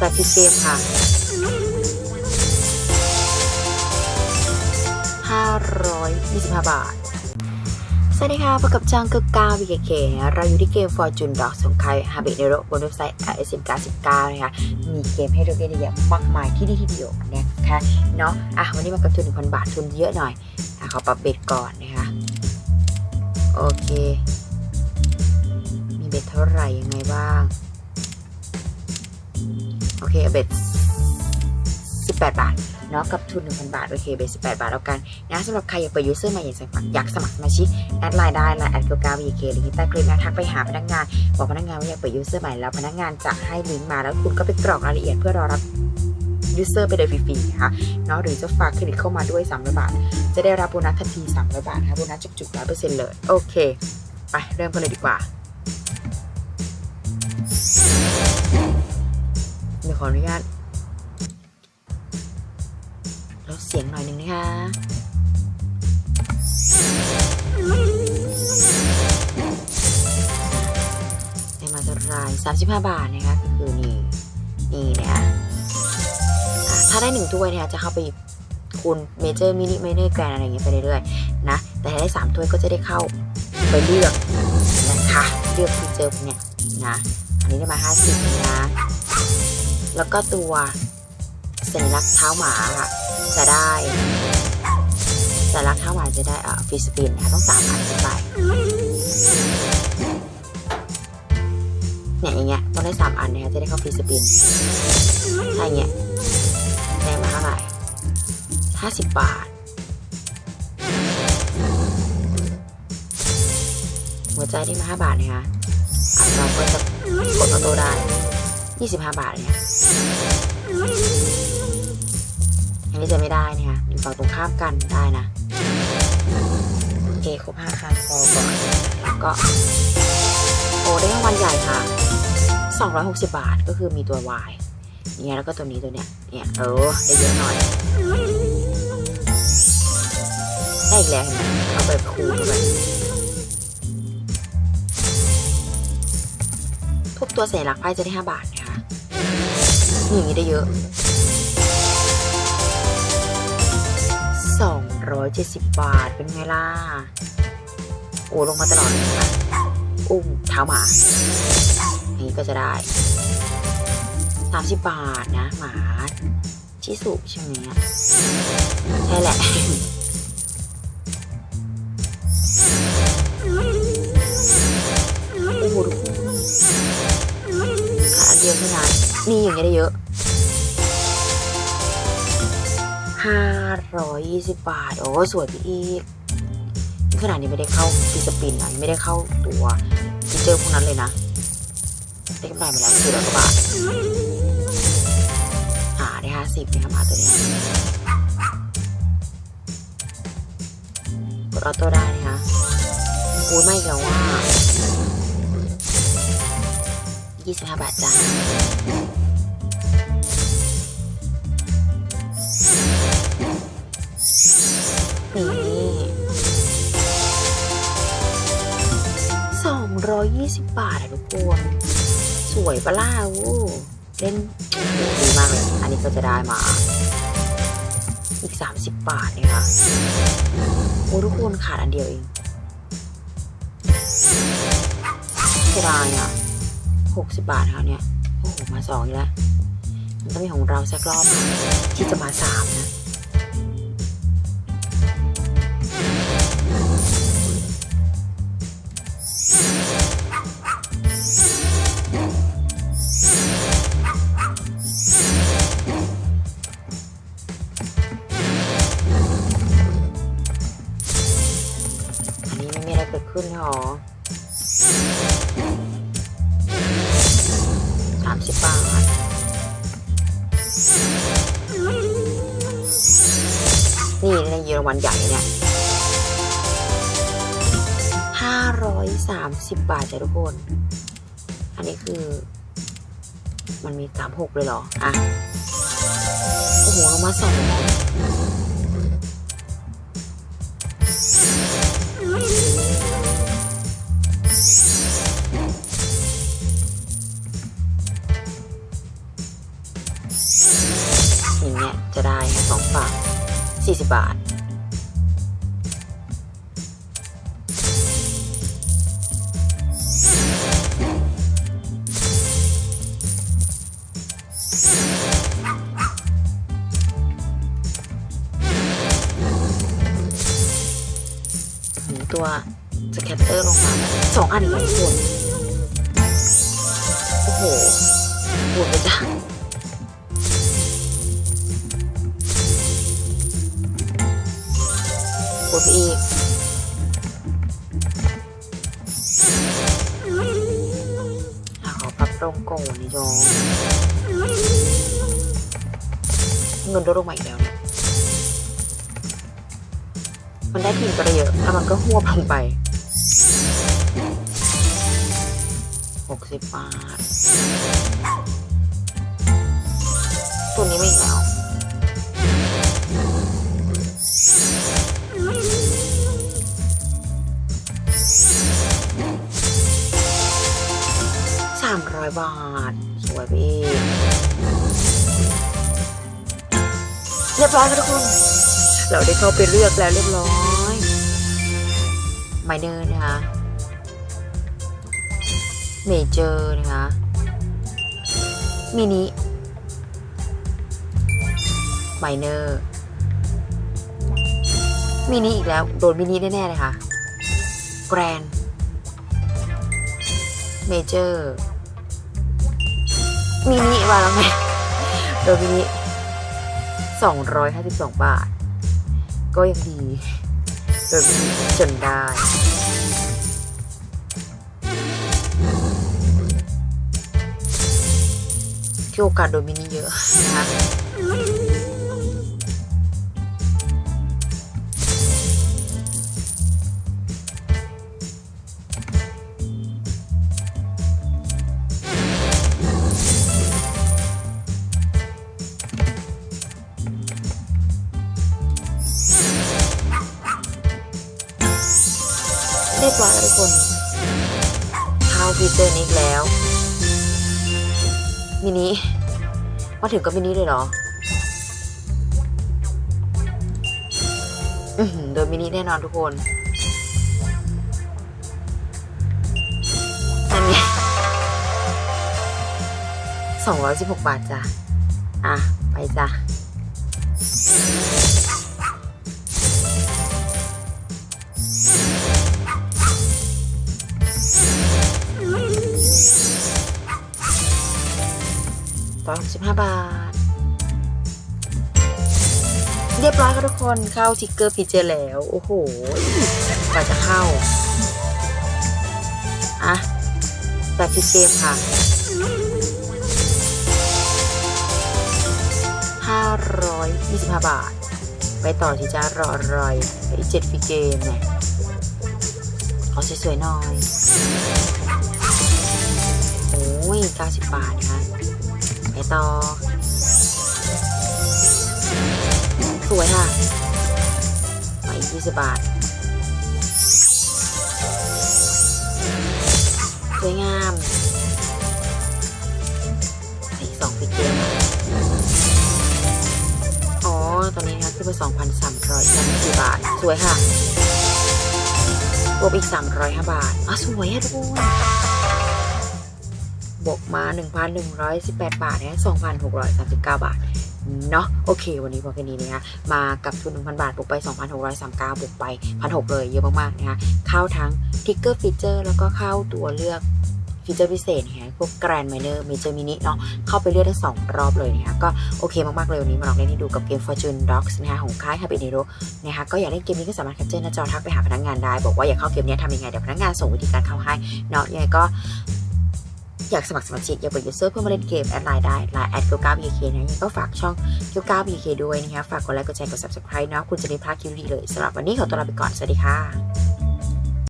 แปดพิเกมค่ะห้าร้อยยี่สิบห้าบาท สวัสดีค่ะพบกับช่องกึกกาวีเคเราอยู่ที่เกม Fortune Dog สงครามฮาบิเนโรบนเว็บไซต์ SM 99นะคะ มีเกมให้เราเล่นเยอะมากมายที่นี่ที่เดียวนะคะเนาะอะวันนี้มากับทุน 1,000 บาททุนเยอะหน่อยอะขอปรับเบ็ดก่อนนะคะ โอเค มีเบ็ดเท่าไหร่ยังไงบ้าง โอเคเบ็ด18 บาทเนาะกับทุน 1,000 บาท โอเคเบ็ด18 บาทแล้วกันนะสำหรับใครอยากเปิดยูเซอร์ใหม่อยากสมัครอยากสมัครสมาชิก แอดไลน์ได้ไลน์แอดเกลกาวีเคหรือที่ใต้คลิปนะทักไปหาพนักงาน บอกพนักงานว่าอยากเปิดยูเซอร์ใหม่แล้วพนักงานจะให้ลิงก์มาแล้วคุณก็ไปกรอกรายละเอียดเพื่อรอรับยูเซอร์ไปเลยฟรีๆนะคะเนาะหรือจะฝากเครดิตเข้ามาด้วย300บาท จะได้รับโบนัสทันที300บาทนะคะโบนัสจุกๆ100%เลยโอเค ไปเริ่มกันเลยดีกว่า เดี๋ยวขออนุญาตลดเสียงหน่อยหนึ่งนะคะในมาตราย35 บาทนะคะก็คือนี่นี่นะคะอะถ้าได้หนึ่งถ้วยเนี่ยจะเข้าไปคูณเมเจอร์มินิเมเนอร์แกรนอะไรอย่างเงี้ยไปเรื่อยๆนะ แต่ถ้าได้สามถ้วยก็จะได้เข้าไปเลือกนะคะ เลือกฟีเจอร์พวกเนี้ยนะ อันนี้ได้มา 50 นะ แล้วก็ตัวสัญลักษณ์เท้าหมาค่ะ จะได้สัญลักษณ์เท้าหมาจะได้อ่อฟิสปินนะคะต้องสามอันขึ้นไปเนี่ยอย่างเงี้ยต้องได้สามอันนะคะจะได้เข้าฟรีสปินถ้าอย่างเงี้ยได้มาเท่าไหร่ห้าสิบบาทหัวใจได้มาห้าบาทนะคะเราก็จะกดออโต้ได้ยี่สิบห้าบาทเนี่ย อันนี้จะไม่ได้นะคะอยู่ฝั่งตรงข้ามกันได้นะ โอเคครบห้าครั้งพอก่อนแล้วก็โอ้ได้รางวัลใหญ่ค่ะ 260 บาทก็คือมีตัว Y เนี่ยแล้วก็ตัวนี้ตัวเนี้ยเนี่ยเออได้เยอะหน่อยได้อีกแล้วเห็นไหมเอาไปคูณไปทุกตัวเสัญลักไพ่จะได้ 5 บาทนะคะ นี่อย่างนี้ได้เยอะ 270 บาท เป็นไงล่ะ โอ้ลงมาตลอดเลยค่ะอุ้มเท้าหมาอันนี้ก็จะได้สามสิบบาทนะ หมาชิสุใช่ไหมใช่แหละโอ้โหทุกคนขาอันเดียวเท่านั้น นี่อย่างเงี้ยได้เยอะห้าร้อยยี่สิบบาท โอ้สวยไปอีกขนาดนี้ไม่ได้เข้าฟีสปินนะไม่ได้เข้าตัวฟีเจอร์พวกนั้นเลยนะ ได้กำไรมาแล้วสี่ร้อยกว่าบาทหาได้ห้าสิบนะครับมาตัวนี้กดออโต้ได้นะคะอุ้ยไม่เกี่ยวว่า ยี่สิบาทจ้านี่สองร้อยยี่สิบบาทอะทุกคน สวยปะล่ะโอ้เล่นดีมากเลย อันนี้ก็จะได้มา อีกสามสิบบาทนะคะโอ้ทุกคนขาดอันเดียวเองเสียดายอะ หกสิบบาทค่ะเนี่ยโอ้โหมาสองอีกแล้ว มันต้องมีของเราสักรอบที่จะมาสามนะอันนี้ไม่มีอะไรเกิดขึ้นหรอ นี่ในเยอรมันใหญ่เนี่ยห้าร้อยสามสิบบาทจ้ะทุกคน อันนี้คือ มันมีสามหกเลยเหรอ อะ โอ้โหลงมาสอง บาทหมุนตัวสแคตเตอร์ลงมาสองอันอีกแล้วทุกคนโอ้โหปวดไปจ้ะ ปวดไปอีกอะขอปรับตรงก่อนนี่จองเงินลดลงมาอีกแล้วเนี่ยมันได้ทีมก็ได้เยอะแล้วมันก็หวบลงไปหกสิบบาท ตัวนี้ไม่อีกแล้ว บาท สวยไปอีกเรียบร้อยค่ะทุกคน เราได้เข้าไปเลือกแล้วเรียบร้อยไมเนอร์นะคะเมเจอร์นะคะมินิไมเนอร์มินิอีกแล้ว โดนมินิแน่ๆเลยค่ะแกรนเมเจอร์ มินิมาแล้วไงโดยมินิสองร้อยห้าสิบสองบาท ก็ยังดีโดยไม่จนได้ที่โอกาสโดมินิเยอะนะคะ เรียบร้อยแล้วทุกคนเข้าฟีเจอร์นี้อีกแล้ว มินิมาถึงก็มินิเลยเหรออือหือโดยมินิแน่นอนทุกคนอันนี้สองร้อยสิบหกบาทจ้ะ อะ ไปจ้ะ ร้อยหกสิบาท เรียบร้อยค่ะทุกคนเข้าทิกเกอร์ฟีเจแล้ว โอ้โหกว่าจะเข้า อะแบบฟิเกมค่ะห้าร้อยยี่สิบห้าบาท ไปต่อที่จ้ารออร่อยไปเจ็ดฟิเกมเนี่ยขอสวยๆหน่อย โอ้ยเก้าสิบบาทนะ ต่อ สวยค่ะมาอีก20 บาท สวยงามอีกสองฟิกเกอร์อ๋อ ตอนนี้นะคะขึ้นไป2,334บาท สวยค่ะ บวกอีก 305 บาทอะสวยอะทุกคน บวกมา 1,118 บาทนะ2,639 บาท เนาะโอเค วันนี้พอแค่นี้นะคะมากับทุน 1,000 บาทบวกไป 2,639 บวกไป 1,600 เลยเยอะมากๆนะคะเข้าทั้งทิกเกอร์ฟีเจอร์แล้วก็เข้าตัวเลือกฟีเจอร์พิเศษนะคะพวกแกรนด์มเนอร์เมเจอร์มินิเนาะเข้าไปเลือกได้ 2 รอบเลยนะคะก็โอเคมาก ๆ เลยวันนี้มาลองเล่นให้ดูกับเกม Fortune Dogs นะคะของค่าย Happy Nero นะคะก็อยากเล่นเกมนี้ก็สามารถแคปเจอร์หน้าจอทักไปหาพนักงานได้ บอกว่าอยากเข้าเกมนี้ทำยังไง เดี๋ยวพนักงานส่งวิธีการเข้าให้เนาะยังไงก็ อยากสมัครสมาชิกอยากเปิดยูเซอร์เพื่อมาเล่นเกมแอดไลน์ได้ไลน์แอดเกียวก้าบีเคนะยังก็ฝากช่องเกียวก้าบีเคด้วยนะคะฝากกดไลค์กดแชร์กด subscribe เนาะคุณจะไม่พลาดคลิปดีเลยสำหรับวันนี้ขอตัวลาไปก่อนสวัสดีค่ะ